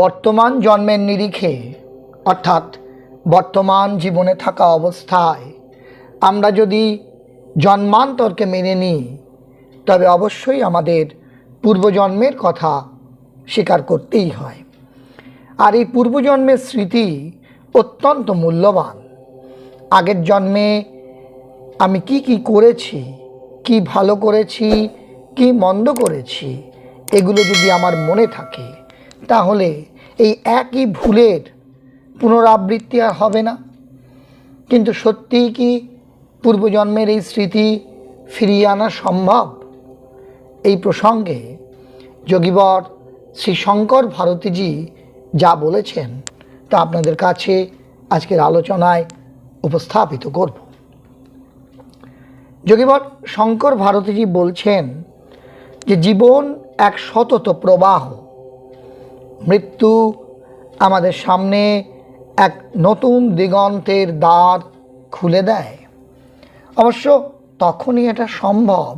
বর্তমান জন্মের নিরিখে, অর্থাৎ বর্তমান জীবনে থাকা অবস্থায়, আমরা যদি জন্মান্তরকে মেনে নিই, তবে অবশ্যই আমাদের পূর্বজন্মের কথা স্বীকার করতেই হয়। আর এই পূর্বজন্মের স্মৃতি অত্যন্ত মূল্যবান। আগের জন্মে আমি কি কি করেছি, কি ভালো করেছি, কি মন্দ করেছি, এগুলো যদি আমার মনে থাকে, তাহলে এই একই ভুলের পুনরাবৃত্তি আর হবে না। কিন্তু সত্যিই কি পূর্বজন্মের এই স্মৃতি ফিরিয়ে আনা সম্ভব? এই প্রসঙ্গে যোগীবর শ্রী শঙ্কর ভারতীজি যা বলেছেন তা আপনাদের কাছে আজকের আলোচনায় উপস্থাপিত করব। যোগীবর শঙ্কর ভারতীজি বলছেন যে জীবন এক সতত প্রবাহ মৃত্যু আমাদের সামনে এক নতুন দিগন্তের দ্বার খুলে দেয়। অবশ্য তখনই এটা সম্ভব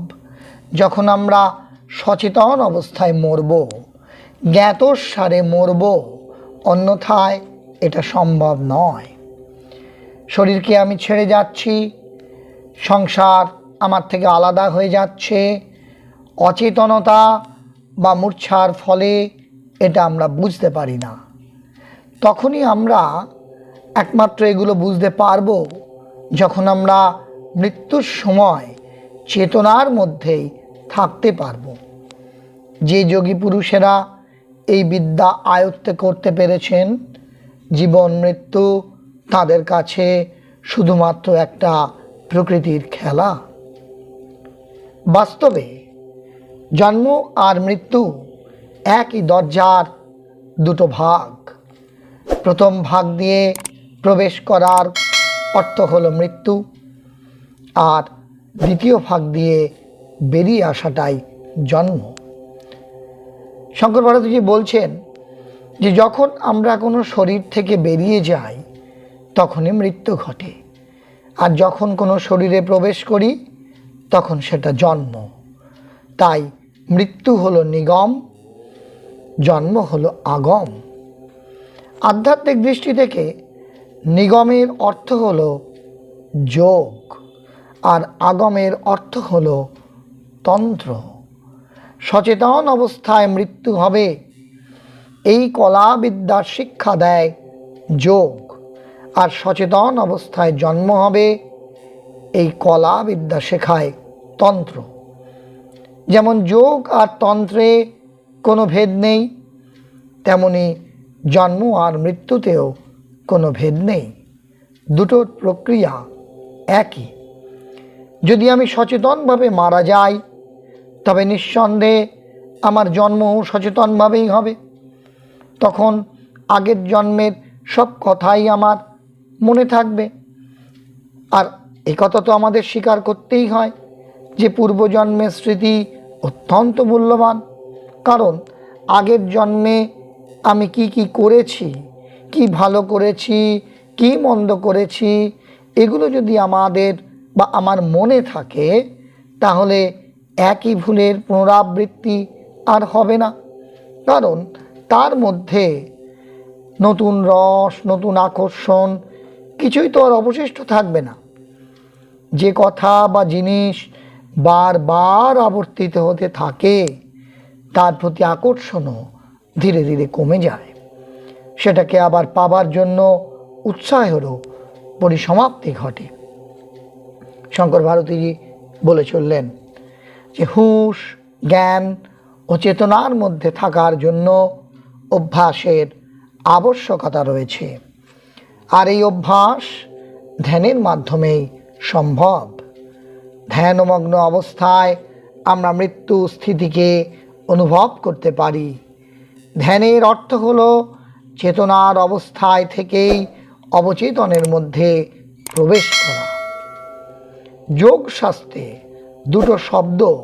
যখন আমরা সচেতন অবস্থায় মরব, জ্ঞাতসারে মরব, অন্যথায় এটা সম্ভব নয়। শরীরকে আমি ছেড়ে যাচ্ছি, সংসার আমার থেকে আলাদা হয়ে যাচ্ছে, অচেতনতা বা মূর্ছার ফলে এটা আমরা বুঝতে পারি না। তখনই আমরা একমাত্র এগুলো বুঝতে পারব যখন আমরা মৃত্যুর সময় চেতনার মধ্যেই থাকতে পারব। যে যোগী পুরুষেরা এই বিদ্যা আয়ত্তে করতে পেরেছেন, জীবন, মৃত্যু তাদের কাছে শুধুমাত্র একটা প্রকৃতির খেলা। বাস্তবে জন্ম আর মৃত্যু একই দরজার দুটো ভাগ। প্রথম ভাগ দিয়ে প্রবেশ করার অর্থ হলো মৃত্যু, আর দ্বিতীয় ভাগ দিয়ে বেরিয়ে আসাটাই জন্ম। শঙ্কর ভারতীজি বলছেন যে, যখন আমরা কোনো শরীর থেকে বেরিয়ে যাই, তখনই মৃত্যু ঘটে। আর যখন কোনো শরীরে প্রবেশ করি, তখন সেটা জন্ম। তাই মৃত্যু হলো নিগম জন্ম হলো আগম। আধ্যাত্মিক দৃষ্টি থেকে নিগমের অর্থ হল যোগ, আর আগমের অর্থ হল তন্ত্র। সচেতন অবস্থায় মৃত্যু হবে। এই কলাবিদ্যার শিক্ষা দেয় যোগ, আর সচেতন অবস্থায় জন্ম হবে। এই কলা বিদ্যা শেখায় তন্ত্র। যেমন যোগ আর তন্ত্রে কোনো ভেদ নেই। তেমনি জন্ম আর মৃত্যুতেও কোনো ভেদ নেই। দুটোর প্রক্রিয়া একই। যদি আমি সচেতনভাবে মারা যাই, তবে নিঃসন্দেহে আমার জন্মও সচেতনভাবেই হবে। তখন আগের জন্মের সব কথাই আমার মনে থাকবে। আর এই কথা তো আমাদের স্বীকার করতেই হয় যে পূর্বজন্মের স্মৃতি অত্যন্ত মূল্যবান। কারণ আগের জন্মে আমি কি কি করেছি, কি ভালো করেছি, কি মন্দ করেছি, এগুলো যদি আমাদের বা আমার মনে থাকে, তাহলে একই ভুলের পুনরাবৃত্তি আর হবে না। কারণ তার মধ্যে নতুন রস, নতুন আকর্ষণ কিছুই তো আর অবশিষ্ট থাকবে না। যে কথা বা জিনিস বারবার আবর্তিত হতে থাকে তার প্রতি আকর্ষণও ধীরে ধীরে কমে যায়। সেটাকে আবার পাবার জন্য উৎসাহেরও পরিসমাপ্তি ঘটে। শঙ্কর ভারতীজি বলে চললেন যে, হুঁশ, জ্ঞান ও চেতনার মধ্যে থাকার জন্য অভ্যাসের আবশ্যকতা রয়েছে। আর এই অভ্যাস ধ্যানের মাধ্যমেই সম্ভব। ধ্যানমগ্ন অবস্থায় আমরা মৃত্যু স্থিতিকে অনুভব করতে পারি। ধ্যানের অর্থ হলো চেতনার অবস্থায় থেকেই অবচেতনের মধ্যে প্রবেশ করা। যোগ শাস্ত্রে দুটো শব্দ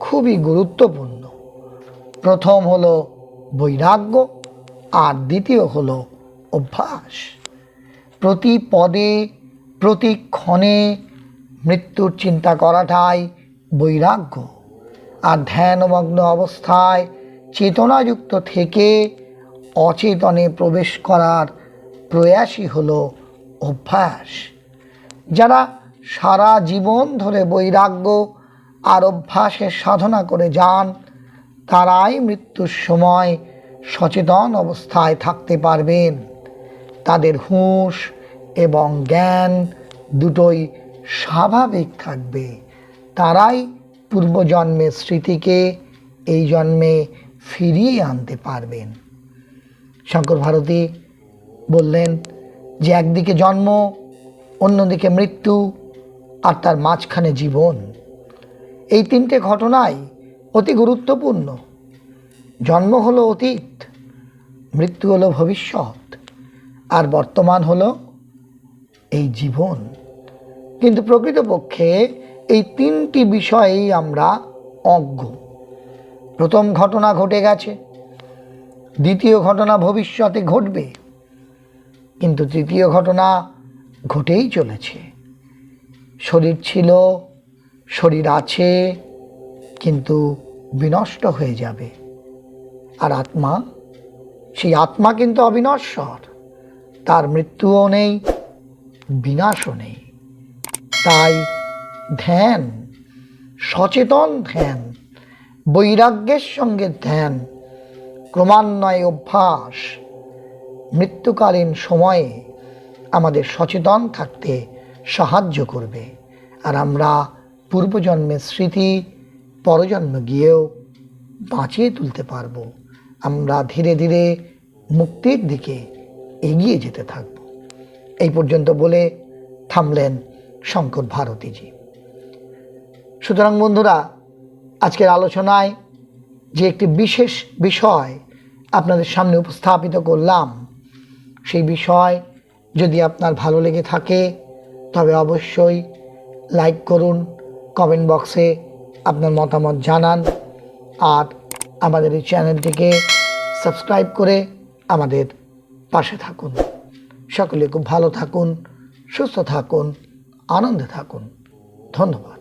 খুবই গুরুত্বপূর্ণ। প্রথম হল বৈরাগ্য আর দ্বিতীয় হল অভ্যাস। প্রতি পদে, প্রতি ক্ষণে মৃত্যুর চিন্তা করাটাই বৈরাগ্য। আর ধ্যানমগ্ন অবস্থায় চেতনাযুক্ত থেকে অচেতনে প্রবেশ করার প্রয়াসই হল অভ্যাস। যারা সারা জীবন ধরে বৈরাগ্য আর অভ্যাসের সাধনা করে যান, তারাই মৃত্যুর সময় সচেতন অবস্থায় থাকতে পারবেন। তাদের হুঁশ এবং জ্ঞান দুটোই স্বাভাবিক থাকবে। তারাই পূর্বজন্মের স্মৃতিকে এই জন্মে ফিরিয়ে আনতে পারবেন। শঙ্কর ভারতী বললেন যে, একদিকে জন্ম, অন্যদিকে মৃত্যু আর তার মাঝখানে জীবন। এই তিনটে ঘটনাই অতি গুরুত্বপূর্ণ। জন্ম হলো অতীত, মৃত্যু হলো ভবিষ্যৎ, আর বর্তমান হলো এই জীবন। কিন্তু প্রকৃতপক্ষে এই তিনটি বিষয়েই আমরা অজ্ঞ। প্রথম ঘটনা ঘটে গেছে, দ্বিতীয় ঘটনা ভবিষ্যতে ঘটবে, কিন্তু তৃতীয় ঘটনা ঘটেই চলেছে। শরীর ছিল, শরীর আছে, কিন্তু বিনষ্ট হয়ে যাবে। আর আত্মা, সেই আত্মা কিন্তু অবিনশ্বর, তার মৃত্যুও নেই, বিনাশও নেই। তাই ধ্যান, সচেতন ধ্যান, বৈরাগ্যের সঙ্গে ধ্যান, ক্রমান্বয়ে অভ্যাস, মৃত্যুকালীন সময়ে আমাদের সচেতন থাকতে সাহায্য করবে। আর আমরা পূর্বজন্মের স্মৃতি, পরজন্ম গিয়েও বাঁচিয়ে তুলতে পারব। আমরা ধীরে ধীরে মুক্তির দিকে এগিয়ে যেতে থাকব। এই পর্যন্ত বলে থামলেন শঙ্কর ভারতীজি। সুতরাং বন্ধুরা, আজকের আলোচনায় যে একটি বিশেষ বিষয় আপনাদের সামনে উপস্থাপিত করলাম, সেই বিষয় যদি আপনার ভালো লেগে থাকে, তবে অবশ্যই লাইক করুন, কমেন্ট বক্সে আপনার মতামত জানান, আর আমাদের এই চ্যানেলটিকে সাবস্ক্রাইব করে আমাদের পাশে থাকুন। সকলে খুব ভালো থাকুন, সুস্থ থাকুন, আনন্দে থাকুন। ধন্যবাদ।